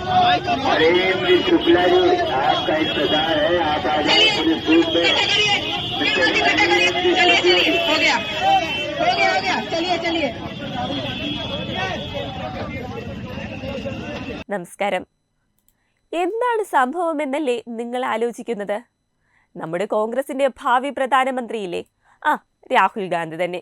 हरेंद्र शुक्ला जी आपका इंतजार है आप आ जाए पुलिस बूथ में चलिए चलिए हो गया हो गया हो गया चलिए चलिए നമസ്കാരം എന്താണ് സംഭവമെന്നല്ലേ നിങ്ങൾ ആലോചിക്കുന്നത് നമ്മുടെ കോൺഗ്രസിന്റെ ഭാവി പ്രധാനമന്ത്രിയില്ലേ ആ രാഹുൽ ഗാന്ധി തന്നെ.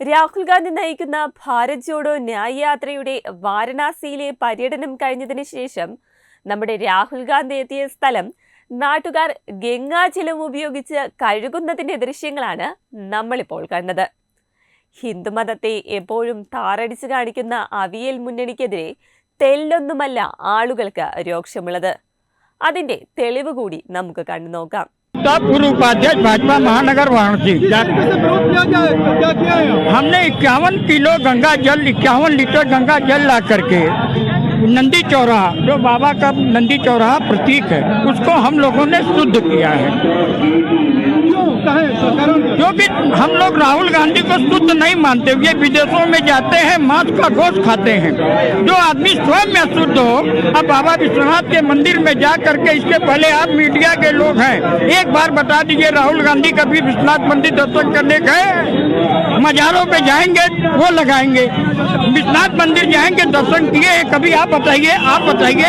രാഹുൽ ഗാന്ധി നയിക്കുന്ന ഭാരത് ജോഡോ ന്യായയാത്രയുടെ വാരണാസിയിലെ പര്യടനം കഴിഞ്ഞതിന് ശേഷം നമ്മുടെ രാഹുൽ ഗാന്ധി എത്തിയ സ്ഥലം നാട്ടുകാർ ഗംഗാജലം ഉപയോഗിച്ച് കഴുകുന്നതിന്റെ ദൃശ്യങ്ങളാണ് നമ്മളിപ്പോൾ കണ്ടത്. ഹിന്ദുമതത്തെ എപ്പോഴും താറടിച്ചു കാണിക്കുന്ന അവിയൽ മുന്നണിക്കെതിരെ തെല്ലൊന്നുമല്ല ആളുകൾക്ക് രോക്ഷമുള്ളത്. അതിന്റെ തെളിവ് കൂടി നമുക്ക് കണ്ടു നോക്കാം पूर्व उपाध्यक्ष भाजपा महानगर वाराणसी। हमने इक्यावन किलो गंगा जल इक्यावन लीटर गंगा जल ला करके नंदी चौराहा जो बाबा का नंदी चौराहा प्रतीक है उसको हम लोगों ने शुद्ध किया है। क्योंकि हम लोग राहुल गांधी को शुद्ध नहीं मानते ये विदेशों में जाते हैं, मांस का गोश्त खाते हैं। जो आदमी स्वयं में शुद्ध हो, अब बाबा विश्वनाथ के मंदिर में जा करके इसके पहले आप मीडिया के लोग हैं। एक बार बता दीजिए, राहुल गांधी कभी विश्वनाथ मंदिर दर्शन करने गए? मजारों पे जाएँगे, वो लगाएँगे। विश्वनाथ मंदिर जाएँगे, दर्शन किए कभी आप बताइए आप बताइए।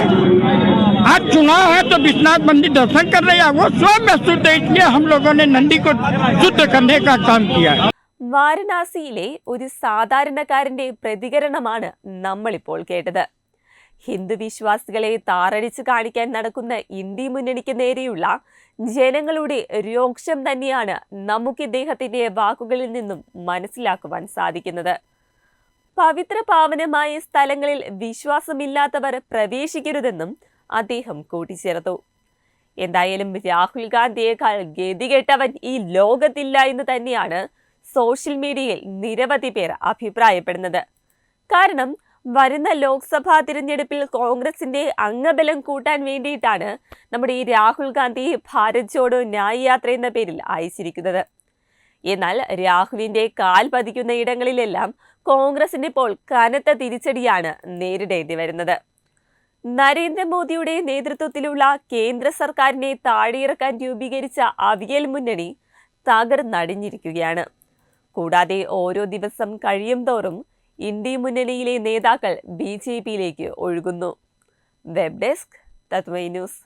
आज चुनाव है तो विश्वनाथ मंदिर दर्शन कर रहे हैं वो स्वयं में शुद्ध है इसलिए हम लोगों ने नंदी को शुद्ध करने का काम किया है വാരണാസിയിലെ ഒരു സാധാരണക്കാരന്റെ പ്രതികരണമാണ് നമ്മളിപ്പോൾ കേട്ടത് ഹിന്ദു വിശ്വാസികളെ താറടിച്ചു കാണിക്കാൻ നടക്കുന്ന ഇന്ത്യ മുന്നണിക്ക് നേരെയുള്ള ജനങ്ങളുടെ രോക്ഷം തന്നെയാണ് നമുക്ക് ഇദ്ദേഹത്തിന്റെ വാക്കുകളിൽ നിന്നും മനസ്സിലാക്കുവാൻ സാധിക്കുന്നത് പവിത്ര പാവനമായ സ്ഥലങ്ങളിൽ വിശ്വാസമില്ലാത്തവർ പ്രവേശിക്കരുതെന്നും അദ്ദേഹം കൂട്ടിച്ചേർത്തു. എന്തായാലും രാഹുൽ ഗാന്ധിയേക്കാൾ ഗതികെട്ടവൻ ഈ ലോകത്തില്ല എന്ന് തന്നെയാണ് സോഷ്യൽ മീഡിയയിൽ നിരവധി പേർ അഭിപ്രായപ്പെടുന്നത്. കാരണം വരുന്ന ലോക്സഭാ തിരഞ്ഞെടുപ്പിൽ കോൺഗ്രസിന്റെ അംഗബലം കൂട്ടാൻ വേണ്ടിയിട്ടാണ് നമ്മുടെ ഈ രാഹുൽ ഗാന്ധി ഭാരത് ജോഡോ ന്യായ് യാത്ര എന്ന പേരിൽ അയച്ചിരിക്കുന്നത്. എന്നാൽ രാഹുലിന്റെ കാൽ പതിക്കുന്ന ഇടങ്ങളിലെല്ലാം കോൺഗ്രസിന് ഇപ്പോൾ കനത്ത തിരിച്ചടിയാണ് നേരിടേണ്ടി വരുന്നത്. നരേന്ദ്രമോദിയുടെ നേതൃത്വത്തിലുള്ള കേന്ദ്ര സർക്കാരിനെ താഴെയിറക്കാൻ രൂപീകരിച്ച അവിയൽ മുന്നണി തകർന്നടിഞ്ഞിരിക്കുകയാണ് കൂടാതെ ഓരോ ദിവസം കഴിയും തോറും ഇന്ത്യ മുന്നണിയിലെ നേതാക്കൾ ബി ജെ പിയിലേക്ക് ഒഴുകുന്നു. വെബ് ഡെസ്ക് തത്വൈ ന്യൂസ്.